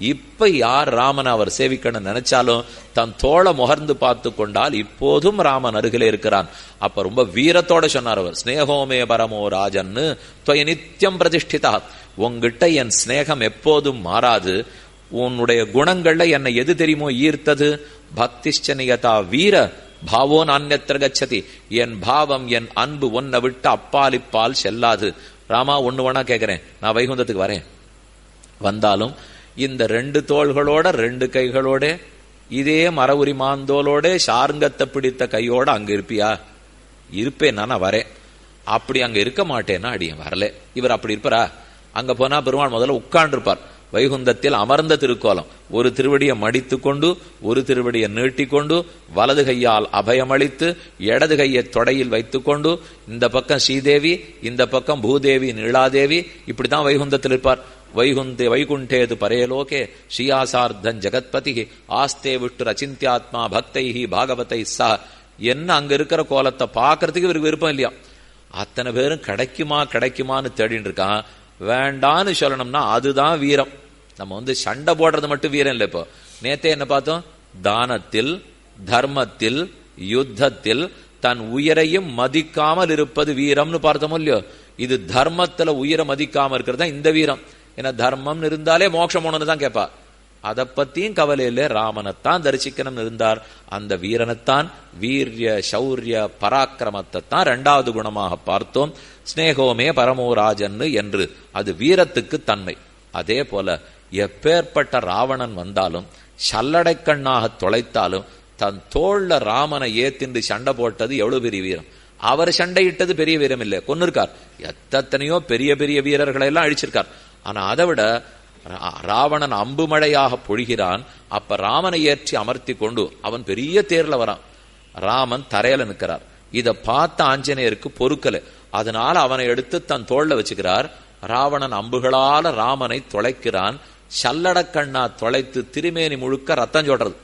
இப்ப யார் ராமன் அவர் சேவிக்கணும்னு நினைச்சாலும் தன் தோளை முகர்ந்து பார்த்து கொண்டால் இப்போதும் ராமன் அருகிலே இருக்கிறான். அப்ப ரொம்ப வீரத்தோட சொன்னார் அவர் ஸ்னேகோமே பரமோ ராஜன்னு தொய நித்தியம் பிரதிஷ்டிதா. உங்ககிட்ட என் ஸ்னேகம் எப்போதும் மாறாது. உன்னுடைய குணங்கள்ல என்னை எது தெரியுமோ ஈர்த்தது. பக்திஷ்டனியதா வீர பாவோ நான்யத்திர கச்சதி. என் பாவம் என் அன்பு ஒன்னை விட்டு அப்பால் இப்பால் செல்லாது. ராமா ஒண்ணு வேணா கேக்குறேன். நான் வைகுந்தத்துக்கு வரேன். வந்தாலும் இந்த ரெண்டு தோள்களோட ரெண்டு கைகளோட இதே மரவுரி மாந்தோலோட சார்ங்கத்தை பிடித்த கையோட அங்க இருப்பியா? இருப்பேன் நான் வரேன். அப்படி அங்க இருக்க மாட்டேன்னா அடியன் வரல. இவர் அப்படி இருப்பாரா? அங்க போனா பெருமாள் முதல்ல உட்கார்ந்து இருப்பார் வைகுந்தத்தில் அமர்ந்த திருக்கோலம். ஒரு திருவடியை மடித்து கொண்டு ஒரு திருவடியை நீட்டிக்கொண்டு வலது கையால் அபயமளித்து இடது கையை தொடையில் வைத்துக்கொண்டு இந்த பக்கம் ஸ்ரீதேவி இந்த பக்கம் பூதேவி நீலாதேவி இப்படிதான் வைகுந்தத்தில் இருப்பார். வைகுந்தே வைகுண்டேது பரேலோகே ஸ்ரீயாசார்த்தன் ஜெகத்பதி ஆஸ்தே விட்டு ரச்சிந்தியாத்மா பக்தைஹி பாகவத்தை சா. என்ன அங்க இருக்கிற கோலத்தை பாக்குறதுக்கு இவருக்கு விருப்பம் இல்லையா? அத்தனை பேரும் கிடைக்குமா கிடைக்குமான்னு தேடிட்டு இருக்கான். வேண்டான்னு சொல்லணும்னா அதுதான் வீரம். நம்ம வந்து சண்டை போடுறது மட்டும் வீரம் இல்லை இப்போ. நேத்தே என்ன பார்த்தோம்? தானத்தில் தர்மத்தில் யுத்தத்தில் தன் உயிரையும் மதிக்காமல் இருப்பது வீரம்னு பார்த்தோமோ இல்லையோ? இது தர்மத்துல உயிரை மதிக்காம இருக்கிறது தான் இந்த வீரம். ஏன்னா தர்மம்னு இருந்தாலே மோட்சம் தான் கேட்பா. அதை பத்தியும் கவலையில ராமனைத்தான் தரிசிக்கணும்னு இருந்தார். அந்த வீரனைத்தான் வீரிய சௌரிய பராக்கிரமத்தை தான் இரண்டாவது குணமாக பார்த்தோம். ஸ்னேகோமே பரமோராஜன்னு என்று. அது வீரத்துக்கு தன்மை. அதே போல எப்பேற்பட்ட ராவணன் வந்தாலும் சல்லடைக்கண்ணாக தொலைத்தாலும் தன் தோல்ல ராமனை ஏத்திண்டு சண்டை போட்டது எவ்வளவு பெரிய வீரம். அவர் சண்டையிட்டது பெரிய வீரம் இல்லை கொன்னிருக்கார். எத்தனையோ பெரிய பெரிய வீரர்களை எல்லாம் அழிச்சிருக்கார். ஆனா அதை விட ராவணன் அம்பு மழையாக பொழிகிறான் அப்ப ராமனை ஏற்றி அமர்த்தி கொண்டு அவன் பெரிய தேர்ல வரான். ராமன் தரையில நிற்கிறார். இதை பார்த்த ஆஞ்சநேயருக்கு பொறுக்கல. அதனால அவனை எடுத்து தன் தோல்ல வச்சுக்கிறார். ராவணன் அம்புகளால ராமனை தொலைக்கிறான். சல்லடக்கண்ணா தொலைத்து திருமேனி முழுக்க ரத்தம் சொல்றது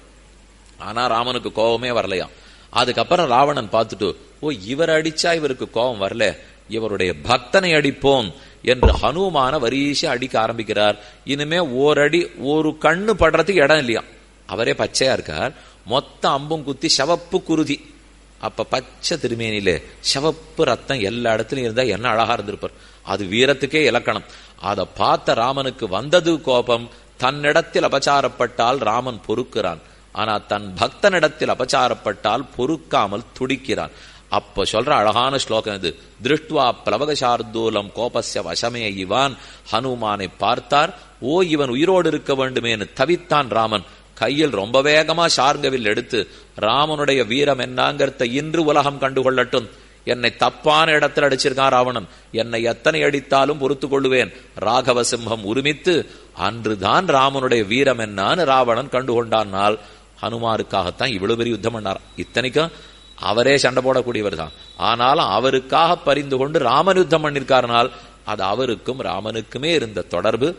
ஆனா ராமனுக்கு கோபமே வரலையாம். அதுக்கப்புறம் ராவணன் பார்த்துட்டு ஓ இவர் அடிச்சா இவருக்கு கோபம் வரல. இவருடைய பக்தனை அடிப்போம். என்று ஹனுமான வரிசை அடிக்க ஆரம்பிக்கிறார். இனிமே ஓரடி ஒரு கண்ணு படுறதுக்கு இடம் இல்லையா? அவரே பச்சையா இருக்கார். மொத்த அம்பும் குத்தி சவப்பு குருதி. அப்ப பச்சை திருமேனியில சவப்பு ரத்தம் எல்லா இடத்துலயும் இருந்தா என்ன அழகா இருந்திருப்பார். அது வீரத்துக்கே இலக்கணம். அதை பார்த்த ராமனுக்கு வந்தது கோபம். தன்னிடத்தில் அபச்சாரப்பட்டால் ராமன் பொறுக்கிறான். ஆனா தன் பக்தனிடத்தில் அபச்சாரப்பட்டால் பொறுக்காமல் துடிக்கிறான். அப்ப சொல்ற அழகான ஸ்லோகம் இது. திருஷ்டுவா பிளவகசார்தூலம் கோபஸ்ய வசமே இவான். ஹனுமானை பார்த்தார். ஓ இவன் உயிரோடு இருக்க வேண்டுமேனு தவித்தான் ராமன். கையில் ரொம்ப வேகமா சார்கவில் எடுத்து ராமனுடைய வீரம் என்னாங்கிறத இன்று உலகம் கண்டுகொள்ளட்டும். என்னை தப்பான இடத்துல அடிச்சிருக்கான் ராவணன். என்னை எத்தனை அடித்தாலும் பொறுத்து கொள்ளுவேன். ராகவ சிம்ஹம் உரிமித்து அன்றுதான் ராமனுடைய வீரம் என்னான்னு ராவணன் கண்டுகொண்டானால் ஹனுமாருக்காகத்தான் இவ்வளவு பெரிய யுத்தம் பண்ணார். இத்தனைக்கும் அவரே சண்டை போடக்கூடியவர் தான் ஆனாலும் அவருக்காக பரிந்து கொண்டு ராமன் யுத்தம் பண்ணிருக்காருனால் அது அவருக்கும் ராமனுக்குமே இருந்த தொடர்பு